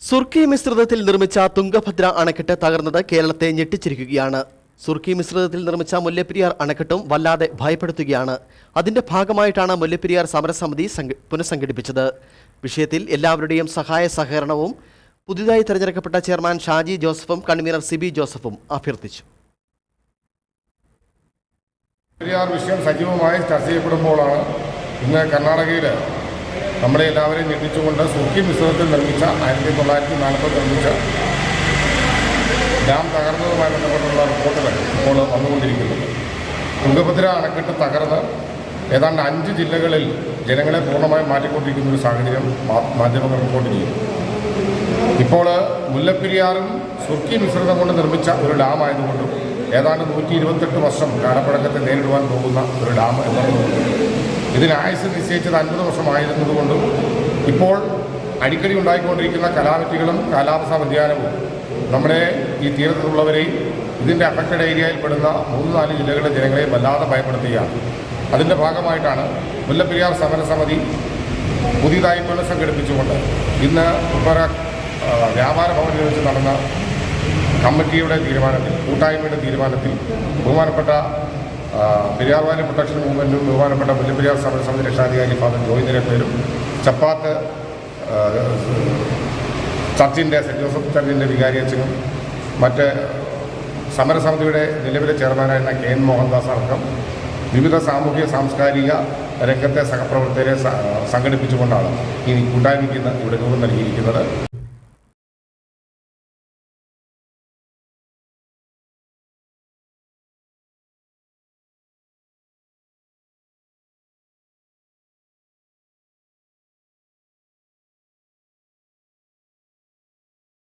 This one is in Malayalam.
സുർക്കി മിശ്രിതത്തിൽ നിർമ്മിച്ച തുംഗഭദ്ര അണക്കെട്ട് തകർന്നത് കേരളത്തെ ഞെട്ടിച്ചിരിക്കുകയാണ്. സുർക്കി മിശ്രിതത്തിൽ നിർമ്മിച്ച മുല്ലപ്പെരിയാർ അണക്കെട്ടും വല്ലാതെ ഭയപ്പെടുത്തുകയാണ്. അതിന്റെ ഭാഗമായിട്ടാണ് മുല്ലപ്പെരിയാർ സമരസമിതി സംഘ- പുനഃസംഘടിപ്പിച്ചത്. വിഷയത്തിൽ എല്ലാവരുടെയും സഹായ സഹകരണവും പുതുതായി തെരഞ്ഞെടുക്കപ്പെട്ട ചെയർമാൻ ഷാജി ജോസഫും കൺവീനർ സിബി ജോസഫും അഭ്യർത്ഥിച്ചു. വിഷയം സജീവമായി ചർച്ച ചെയ്യപ്പെടുമ്പോഴാണ് ഇന്ന് കർണാടകയിൽ നമ്മളെ എല്ലാവരെയും ഞെട്ടിച്ചുകൊണ്ട് സുഖി മിശ്രത്തിൽ നിർമ്മിച്ച ആയിരത്തി തൊള്ളായിരത്തി നാൽപ്പത് നിർമ്മിച്ച ഡാം തകർന്നതുമായി ബന്ധപ്പെട്ടുള്ള റിപ്പോർട്ടുകൾ ഇപ്പോൾ വന്നുകൊണ്ടിരിക്കുന്നു. തുങ്കഭദ്ര അണക്കെട്ട് തകർന്ന് ഏതാണ്ട് അഞ്ച് ജില്ലകളിൽ ജനങ്ങളെ പൂർണമായും മാറ്റിക്കൊണ്ടിരിക്കുന്ന ഒരു സാഹചര്യം മാധ്യമങ്ങൾ റിപ്പോർട്ട് ചെയ്യുന്നു. ഇപ്പോൾ മുല്ലപ്പെരിയാറും സുർക്കി മിശ്രിതം കൊണ്ട് നിർമ്മിച്ച ഒരു ഡാം ആയതുകൊണ്ടും ഏതാണ്ട് നൂറ്റി ഇരുപത്തെട്ട് വർഷം കാലപ്പഴക്കത്തെ നേരിടുവാൻ പോകുന്ന ഒരു ഡാം എന്നുള്ളതുകൊണ്ട് ഇതിന് ആയുസ് നിശ്ചയിച്ചത് അൻപത് വർഷമായിരുന്നതുകൊണ്ടും ഇപ്പോൾ അടിക്കടി ഉണ്ടായിക്കൊണ്ടിരിക്കുന്ന കലാമിറ്റികളും കാലാവസ്ഥാ വ്യതിയാനവും നമ്മുടെ ഈ തീരത്തുള്ളവരെയും ഇതിന്റെ അഫക്റ്റഡ് ഏരിയയിൽപ്പെടുന്ന മൂന്ന് നാല് ജില്ലകളിലെ ജനങ്ങളെയും വല്ലാതെ ഭയപ്പെടുത്തുകയാണ്. അതിന്റെ ഭാഗമായിട്ടാണ് മുല്ലപ്പെരിയാർ സമരസമിതി പുതിയതായി പുനഃസംഘടിപ്പിച്ചുകൊണ്ട് ഇന്ന് ഉപ്പറ വ്യാപാര ഭവനിൽ വെച്ച് നടന്ന കമ്മിറ്റിയുടെ തീരുമാനത്തിൽ കൂട്ടായ്മയുടെ തീരുമാനത്തിൽ ബഹുമാനപ്പെട്ട പെരിയാർ വാലി പ്രൊട്ടക്ഷൻ മൂവ്മെന്റും ബഹുമാനപ്പെട്ട മുല്ലപ്പെരിയാർ സമരസമിതി രക്ഷാധികാരി ഫാദർ ജോയ് പേരും ചപ്പാത്ത് ചർച്ചിന്റെ സെന്റ് ജോസഫ് ചർച്ചിന്റെ വികാരി അച്ഛനും മറ്റ് സമരസമിതിയുടെ നിലവിലെ ചെയർമാനായിരുന്ന കെ എൻ മോഹൻദാസ് അടക്കം വിവിധ സാമൂഹിക സാംസ്കാരിക രംഗത്തെ സഹപ്രവർത്തകരെ സംഘടിപ്പിച്ചുകൊണ്ടാണ് ഈ കൂട്ടായ്മയ്ക്ക് ഇവിടെ രൂപം നൽകിയിരിക്കുന്നത്.